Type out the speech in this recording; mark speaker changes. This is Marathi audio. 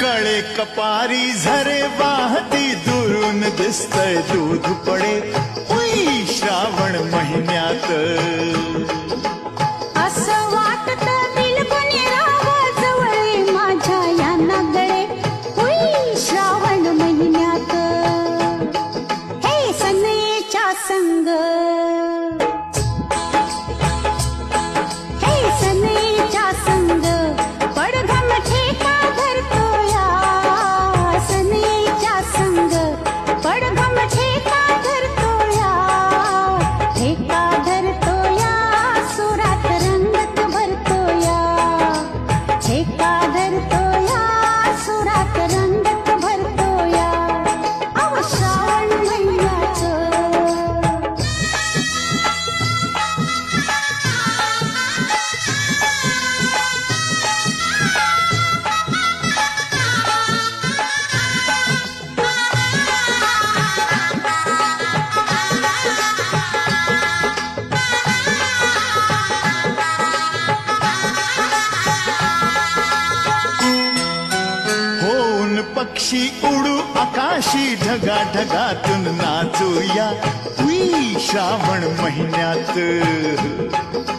Speaker 1: कळे कपारी झरे वाहती दुरून दिसतय दूध पडे उई श्रावण महिन्यात.
Speaker 2: असं वाटत बिलकुनी राहावं जवळ माझ्या या नागडे होई श्रावण महिन्यात. हे सनयेच्या संग
Speaker 1: पक्षी उडू आकाशी ढगा ढगातून नाचूया श्रावण महिन्यात.